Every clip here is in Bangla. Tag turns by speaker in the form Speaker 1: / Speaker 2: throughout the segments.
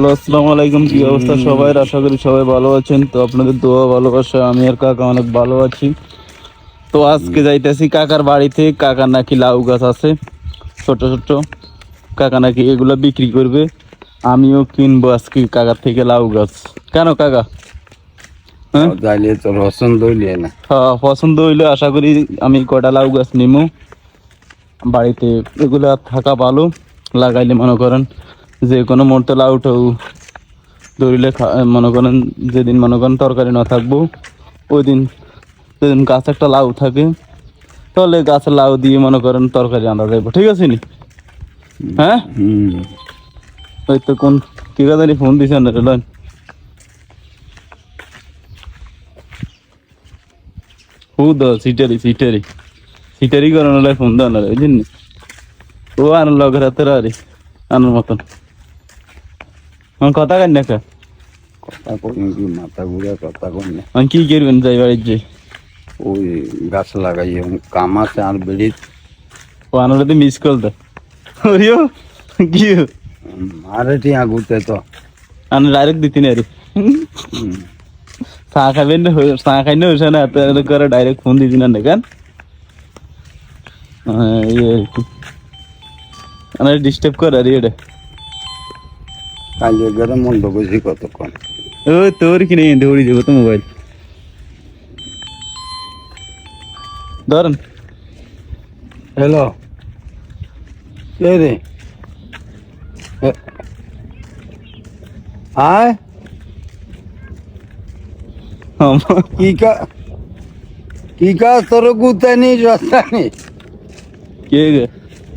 Speaker 1: হ্যালো আসসালামু আলাইকুম কি অবস্থা সবাই? আশা করি সবাই ভালো আছেন। তো আপনাদের দোয়া ভালোবাসা আমি আর কাকা অনেক ভালো আছি। তো আজকে যাইতেছি কাকার বাড়িতে। কাকার নাকি লাউ গাছ আছে ছোট ছোট। কাকা নাকি এগুলো বিক্রি করবে। আমিও কিনবো আজকে কাকার থেকে লাউ গাছ। কেন কাকা? হ্যাঁ?
Speaker 2: যাইলে তো রসুন দইলে না।
Speaker 1: হ্যাঁ, পছন্দ হইলে আশা করি আমি কটা লাউ গাছ নিমু। বাড়িতে এগুলা থাকা ভালো লাগাইলে মনে করেন। যে কোনো মুহূর্তে লাউ টাউ ধরিলে মনে করেন যেদিন মনে করেন তরকারি না থাকব ওই দিন যেদিন গাছ একটা লাউ থাকে তাহলে গাছের লাউ দিয়ে মনে করেন তরকারি আনা যাইব ঠিক আছে নি? হ্যাঁ? ওই তো কোন কি কথা ফোন দিছেন রে লন হু দ সিটারি সিটারি। সিটারি করানো লাই ফোন দাও না রে বুঝলি ও আনার লগের হাতে রে আনার মতন। আমার কথা কান না
Speaker 2: কথা কই কি মাথা ঘুরে কথা কই না?
Speaker 1: আমি কি করবেন যাই বাড়ির যে?
Speaker 2: ওই গাছ লাগাই কাম আছে আর বেড়ি
Speaker 1: ও আনার মিস কল দা। ওরিও কি
Speaker 2: আরে টিয়া ঘুরতে তো।
Speaker 1: আনার ডাইরেক্ট দিতি না রে। চা খাবেন চা খাই না হয়েছে না এত করে ডাইরেক্ট ফোন দিতি না দেখান ডিস্টার্ব করে আর এটা।
Speaker 2: কাজে গেলে মন্দ করছি কতক্ষণ।
Speaker 1: ও তোর কি নেই? দৌড়ি দেবো তো মোবাইল ধরেন।
Speaker 2: হ্যালো কে রে? এ- আয়।
Speaker 1: আমার-
Speaker 2: কি কা কি কাজ তোর গুতে নি রাস্তা নি
Speaker 1: কে গে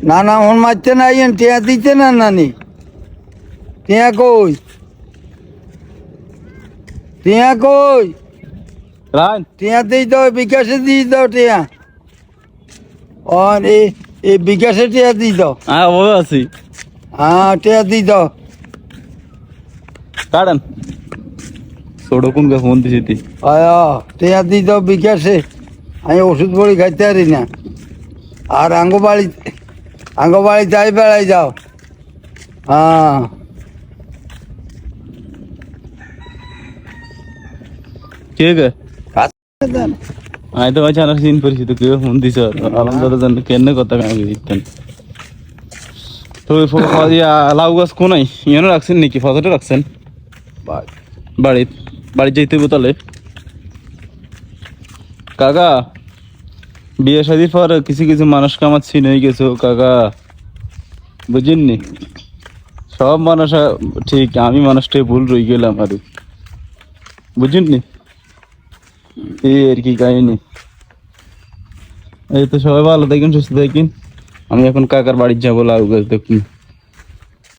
Speaker 2: না না হন মারতে না আইয়েন টিয়া দিতে না নানি? টিয়া কই? টিয়া কই?
Speaker 1: রান।
Speaker 2: টিয়া দিয়ে দাও বিকাশে দিয়ে দাও টিয়া। আর এই এই বিকাশে টিয়া দিয়ে দাও
Speaker 1: হ্যাঁ ও আছি।
Speaker 2: হ্যাঁ টিয়া দিয়ে দাও
Speaker 1: কারণ ছোট কোনকে ফোন দিছি তুই
Speaker 2: আয়া টিয়া দিয়ে দাও বিকাশে। আমি ওষুধ পড়ি খাইতে পারি না। আর আঙ্গো বাড়ি আঙ্গো বাড়ি যাই বেড়াই যাও। হ্যাঁ।
Speaker 1: কে গে
Speaker 2: দেন।
Speaker 1: আমি তো আছি সিন পরিচিত কেউ ফোন দিছ আলহামদুলিল্লাহ জানি কেন কথা কামে দিতেন তো লাউ গাছ কোনাই ইয়ানো রাখছেন নাকি ফটোটা রাখছেন। বাড়িত যাইতে হইব তাহলে কাকা বিয়ে শাদির পর কিছু কিছু মানুষকে আমার চিনে গেছো কাকা বুঝিনি সব মানুষ ঠিক আমি মানুষটাই ভুল রয়ে গেলাম আর বুঝিনি এই আর কি, কাহিনী। এই তো সবাই ভালো দেখুন সুস্থ দেখুন আমি এখন কাকার বাড়ির যাব লাউ গাছ দেখুন।